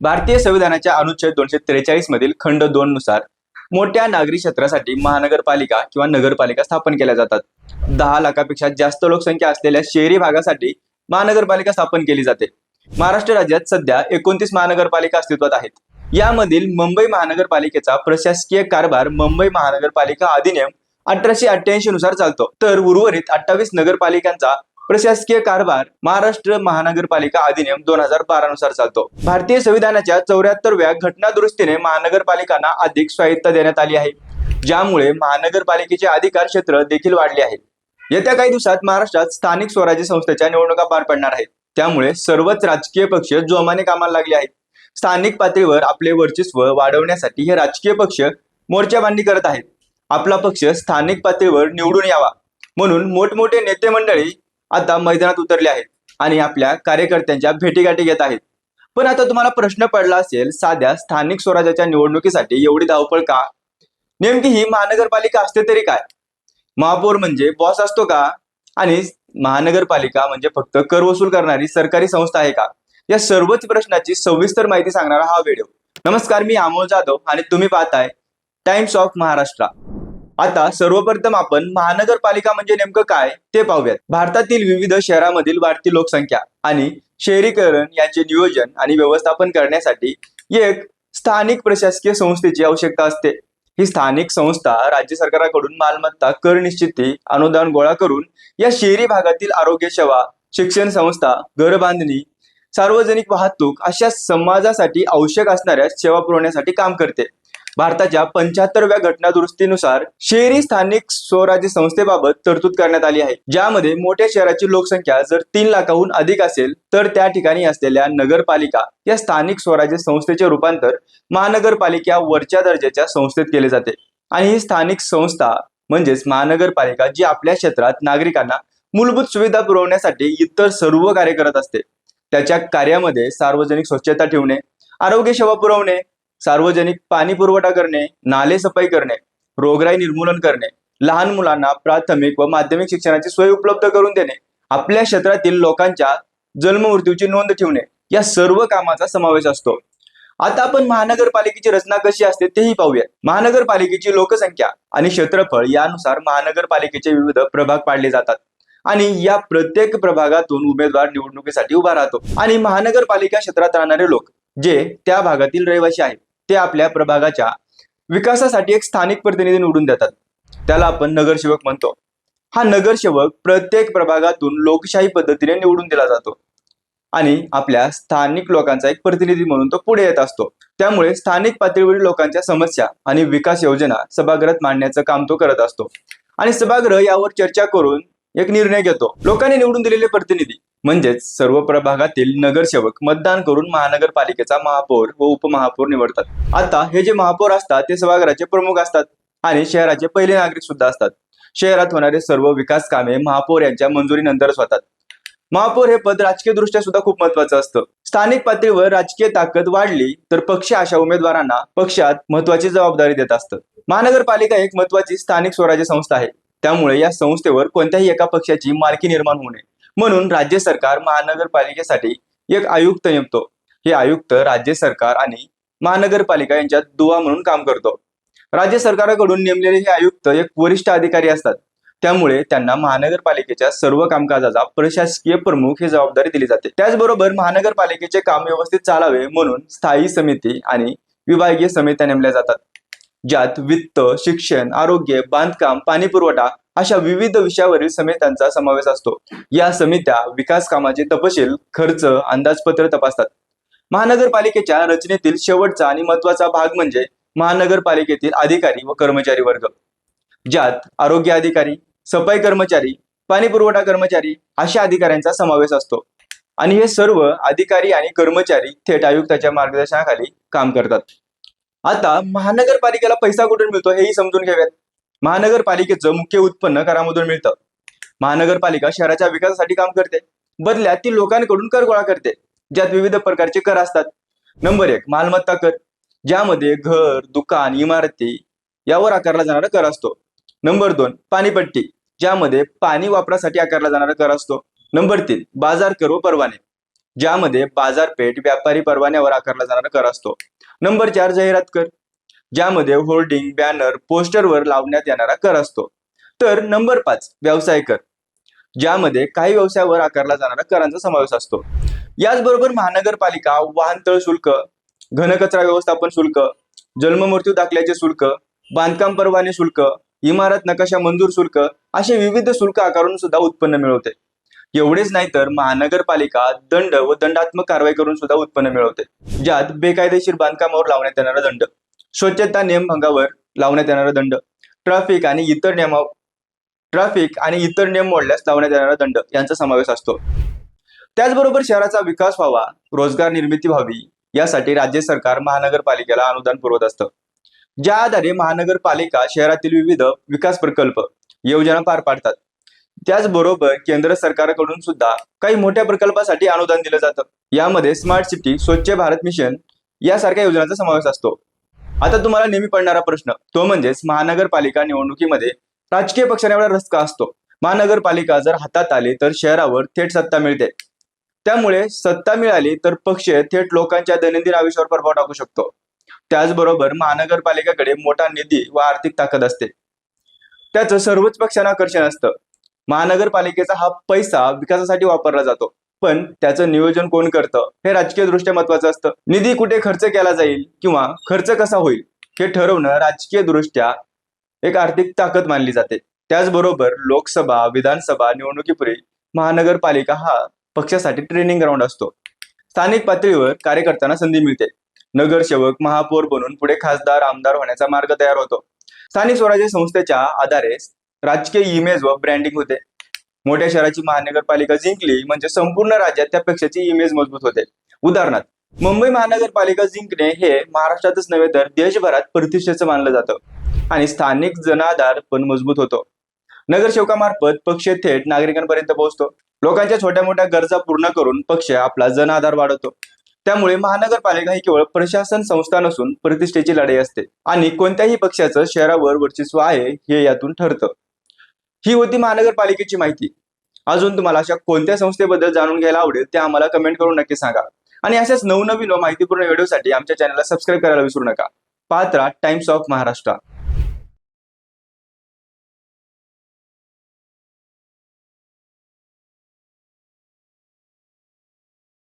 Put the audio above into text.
भारतीय संविधानाच्या अनुच्छेद दोनशे त्रेचाळीस मधील खंड दोन नुसार मोठ्या नागरी क्षेत्रासाठी महानगरपालिका किंवा नगरपालिका स्थापन केल्या जातात. दहा लाखापेक्षा जास्त लोकसंख्या असलेल्या शहरी भागासाठी महानगरपालिका स्थापन केली जाते. महाराष्ट्र राज्यात सध्या एकोणतीस महानगरपालिका अस्तित्वात आहेत. यामधील मुंबई महानगरपालिकेचा प्रशासकीय कारभार मुंबई महानगरपालिका अधिनियम अठराशे अठ्ठ्याऐंशी नुसार चालतो. तर उर्वरित अठ्ठावीस नगरपालिकांचा प्रशासकीय कारभार महाराष्ट्र महानगरपालिका अधिनियम दोन हजार बारा नुसार चालतो. भारतीय संविधानाच्या चौऱ्याहत्तरव्या घटना दुरुस्तीने महानगरपालिकांना अधिक स्वायत्ता देण्यात आली आहे ज्यामुळे महानगरपालिकेचे अधिकार क्षेत्र देखील वाढले आहे. येत्या काही दिवसात महाराष्ट्रात स्थानिक स्वराज्य संस्थेच्या निवडणुका पार पडणार आहेत. त्यामुळे सर्वच राजकीय पक्ष जोमाने कामाला लागले आहेत. स्थानिक पातळीवर आपले वर्चस्व वाढवण्यासाठी हे राजकीय पक्ष मोर्चाबांधणी करत आहेत. आपला पक्ष स्थानिक पातळीवर निवडून यावा म्हणून मोठमोठे नेते मंडळी आता मैदानात उतरले आहेत आणि आपल्या कार्यकर्त्यांच्या भेटीगाठी घेत आहेत. पण आता तुम्हाला प्रश्न पडला असेल साध्या स्थानिक स्वराज्याच्या निवडणुकीसाठी एवढी धावपळ का? नेमकी ही महानगरपालिका असते तरी काय? महापौर म्हणजे बॉस असतो का? आणि महानगरपालिका म्हणजे फक्त कर वसूल करणारी सरकारी संस्था आहे का? या सर्वच प्रश्नाची सविस्तर माहिती सांगणारा हा व्हिडिओ. नमस्कार मी अमोल जाधव आणि तुम्ही पाहताय टाइम्स ऑफ महाराष्ट्र आता सर्वप्रथम आपण महानगरपालिका म्हणजे नेमकं काय ते पाहूयात. भारतातील विविध शहरामधील वाढती लोकसंख्या आणि शहरीकरण यांचे नियोजन आणि व्यवस्थापन करण्यासाठी एक स्थानिक प्रशासकीय संस्थेची आवश्यकता असते. ही स्थानिक संस्था राज्य सरकाराकडून मालमत्ता कर निश्चिती अनुदान गोळा करून या शहरी भागातील आरोग्य सेवा शिक्षण संस्था घर बांधणी सार्वजनिक वाहतूक अशा समाजासाठी आवश्यक असणाऱ्या सेवा पुरवण्यासाठी काम करते. भारताच्या पंच्याहत्तरव्या घटना दुरुस्तीनुसार शहरी स्थानिक स्वराज्य संस्थेबाबत तरतूद करण्यात आली आहे. ज्यामध्ये मोठ्या शहराची लोकसंख्या जर तीन लाखाहून अधिक असेल तर त्या ठिकाणी असलेल्या नगरपालिका या स्थानिक स्वराज्य संस्थेचे रूपांतर महानगरपालिका वरच्या दर्जाच्या संस्थेत केले जाते. आणि ही स्थानिक संस्था म्हणजेच महानगरपालिका जी आपल्या क्षेत्रात नागरिकांना मूलभूत सुविधा पुरवण्यासाठी इतर सर्व कार्य करत असते. त्याच्या कार्यामध्ये सार्वजनिक स्वच्छता ठेवणे आरोग्य सेवा पुरवणे सार्वजनिक पाणी पुरवठा करणे नाले सफाई करणे रोगराई निर्मूलन करणे लहान मुलांना प्राथमिक व माध्यमिक शिक्षणाची सोय उपलब्ध करून देणे आपल्या क्षेत्रातील लोकांच्या जन्म मृत्यूची नोंद ठेवणे या सर्व कामाचा समावेश असतो. आता आपण महानगरपालिकेची रचना कशी असते तेही पाहूया. महानगरपालिकेची लोकसंख्या आणि क्षेत्रफळ यानुसार महानगरपालिकेचे विविध प्रभाग पाडले जातात. आणि या प्रत्येक प्रभागातून उमेदवार निवडणुकीसाठी उभा राहतो. आणि महानगरपालिका क्षेत्रात राहणारे लोक जे त्या भागातील रहिवासी आहेत ते आपल्या प्रभागाच्या विकासासाठी एक स्थानिक प्रतिनिधी निवडून देतात. त्याला आपण नगरसेवक म्हणतो. हा नगरसेवक प्रत्येक प्रभागातून लोकशाही पद्धतीने निवडून दिला जातो. आणि आपल्या स्थानिक लोकांचा एक प्रतिनिधी म्हणून तो पुढे येत असतो. त्यामुळे स्थानिक पातळीवरील लोकांच्या समस्या आणि विकास योजना सभागृहात मांडण्याचं काम तो करत असतो. आणि सभागृह यावर चर्चा करून एक निर्णय घेतो. लोकांनी निवडून दिलेले प्रतिनिधी म्हणजेच सर्व प्रभागातील नगरसेवक मतदान करून महानगरपालिकेचा महापौर व उपमहापौर निवडतात. आता हे जे महापौर असतात ते सभागृहाचे प्रमुख असतात आणि शहराचे पहिले नागरिक सुद्धा असतात. शहरात होणारे सर्व विकास कामे महापौर यांच्या मंजुरीनंतरच होतात महापौर हे पद राजकीय दृष्ट्या सुद्धा खूप महत्वाचं असतं. स्थानिक पातळीवर राजकीय ताकद वाढली तर पक्ष अशा उमेदवारांना पक्षात महत्वाची जबाबदारी देत असतं. महानगरपालिका एक महत्वाची स्थानिक स्वराज्य संस्था आहे. त्यामुळे या संस्थेवर कोणत्याही एका पक्षाची मालकी निर्माण होऊ नये. म्हणून राज्य सरकार महानगरपालिकेसाठी एक आयुक्त नेमतो. हे आयुक्त राज्य सरकार आणि महानगरपालिका यांच्यात दुवा म्हणून काम करतो. राज्य सरकारकडून नेमलेले हे आयुक्त एक वरिष्ठ अधिकारी असतात. त्यामुळे त्यांना महानगरपालिकेच्या सर्व कामकाजाचा प्रशासकीय प्रमुख ही जबाबदारी दिली जाते. त्याचबरोबर महानगरपालिकेचे काम व्यवस्थित चालावे म्हणून स्थायी समिती आणि विभागीय समित्या नेमल्या जातात. ज्यात वित्त शिक्षण आरोग्य बांधकाम पाणी पुरवठा अशा विविध विषयावरील समित्यांचा समावेश असतो. या समित्या विकास कामाचे तपशील खर्च अंदाजपत्र तपासतात. महानगरपालिकेच्या रचनेतील शेवटचा आणि महत्त्वाचा भाग म्हणजे महानगरपालिकेतील अधिकारी व कर्मचारी वर्ग. ज्यात आरोग्य अधिकारी सफाई कर्मचारी पाणी पुरवठा कर्मचारी अशा अधिकाऱ्यांचा समावेश असतो. आणि हे सर्व अधिकारी आणि कर्मचारी थेट आयुक्ताच्या मार्गदर्शनाखाली काम करतात. आता महानगरपालिकेला पैसा कुठून मिळतो हेही समजून घ्याव्यात. महानगरपालिकेचं मुख्य उत्पन्न करामधून मिळतं. महानगरपालिका शहराच्या विकासासाठी काम करते. बदल्यात ती लोकांकडून कर गोळा करते. ज्यात विविध प्रकारचे कर असतात. नंबर एक मालमत्ता कर. ज्यामध्ये घर दुकान इमारती यावर आकारला जाणारा कर असतो. नंबर दोन पाणीपट्टी. ज्यामध्ये पाणी वापरासाठी आकारला जाणारा कर असतो. नंबर तीन बाजार कर व परवाने. ज्यामध्ये बाजारपेठ व्यापारी परवान्यावर आकारला जाणारा कर असतो. नंबर चार जाहिरात कर. ज्यामध्ये होर्डिंग बॅनर पोस्टरवर लावण्यात येणारा कर असतो. तर नंबर पाच व्यवसाय कर. ज्यामध्ये काही व्यवसायावर आकारला जाणारा करांचा समावेश असतो. याचबरोबर महानगरपालिका वाहनतळ शुल्क घनकचरा व्यवस्थापन शुल्क जन्ममृत्यू दाखल्याचे शुल्क बांधकाम परवाने शुल्क इमारत नकाशा मंजूर शुल्क असे विविध शुल्क आकारून सुद्धा उत्पन्न मिळवते. एवढेच नाही तर महानगरपालिका दंड व दंडात्मक कारवाई करून सुद्धा उत्पन्न मिळवते ज्यात बेकायदेशीर बांधकामावर लावण्यात येणारा दंड स्वच्छता नियमभंगावर लावण्यात येणारा दंड ट्रॅफिक आणि इतर नियमा ट्रॅफिक आणि इतर नियम मोडल्यास लावण्यात येणारा दंड यांचा समावेश असतो. त्याचबरोबर शहराचा विकास व्हावा रोजगार निर्मिती व्हावी यासाठी राज्य सरकार महानगरपालिकेला अनुदान पुरवत असतं. ज्या आधारे महानगरपालिका शहरातील विविध विकास प्रकल्प योजना पार पाडतात. त्याचबरोबर केंद्र सरकारकडून सुद्धा काही मोठ्या प्रकल्पासाठी अनुदान दिलं जातं. यामध्ये स्मार्ट सिटी स्वच्छ भारत मिशन यासारख्या योजनांचा समावेश असतो. आता तुम्हाला नेहमी पडणारा प्रश्न तो म्हणजेच महानगरपालिका निवडणुकीमध्ये राजकीय पक्षाने एवढा रस्का असतो? महानगरपालिका जर हातात आली तर शहरावर थेट सत्ता मिळते. त्यामुळे सत्ता मिळाली तर पक्ष थेट लोकांच्या दैनंदिन आयुष्यावर प्रभाव टाकू शकतो. त्याचबरोबर महानगरपालिकेकडे मोठा निधी व आर्थिक ताकद असते. त्याचं सर्वच पक्षांना आकर्षण असतं. महानगरपालिकेचा हा पैसा विकासासाठी वापरला जातो. पण त्याचं नियोजन कोण करतं? हे राजकीय दृष्ट्या महत्वाचं असतं. निधी कुठे खर्च केला जाईल किंवा खर्च कसा होईल हे ठरवणं राजकीय दृष्ट्या एक आर्थिक ताकद मानली जाते. त्याचबरोबर लोकसभा विधानसभा निवडणुकीपूर्वी महानगरपालिका हा पक्षासाठी ट्रेनिंग ग्राउंड असतो. स्थानिक पातळीवर कार्यकर्त्यांना संधी मिळते. नगरसेवक महापौर बनून पुढे खासदार आमदार होण्याचा मार्ग तयार होतो. स्थानिक स्वराज्य संस्थेच्या आधारे राजकीय इमेज व ब्रँडिंग होते. मोठ्या शहराची महानगरपालिका जिंकली म्हणजे संपूर्ण राज्यात त्या पक्षाची इमेज मजबूत होते. उदाहरणार्थ मुंबई महानगरपालिका जिंकणे हे महाराष्ट्रातच नव्हे तर देशभरात प्रतिष्ठेचं मानलं जातं. आणि स्थानिक जनाधार पण मजबूत होतो. नगरसेवकामार्फत पक्ष थेट नागरिकांपर्यंत पोहोचतो. लोकांच्या छोट्या मोठ्या गरजा पूर्ण करून पक्ष आपला जनाधार वाढवतो. त्यामुळे महानगरपालिका ही केवळ प्रशासन संस्था नसून प्रतिष्ठेची लढाई असते. आणि कोणत्याही पक्षाचं शहरावर वर्चस्व आहे हे यातून ठरतं. ही होती महानगरपालिकेची माहिती. अजून तुम्हाला अशा कोणत्या संस्थेबद्दल जाणून घ्यायला आवडेल ते आम्हाला कमेंट करून नक्की सांगा. आणि अशाच नवनवीन व माहितीपूर्ण व्हिडिओसाठी आमच्या चॅनलला सबस्क्राईब करायला विसरू नका. Patra times of Maharashtra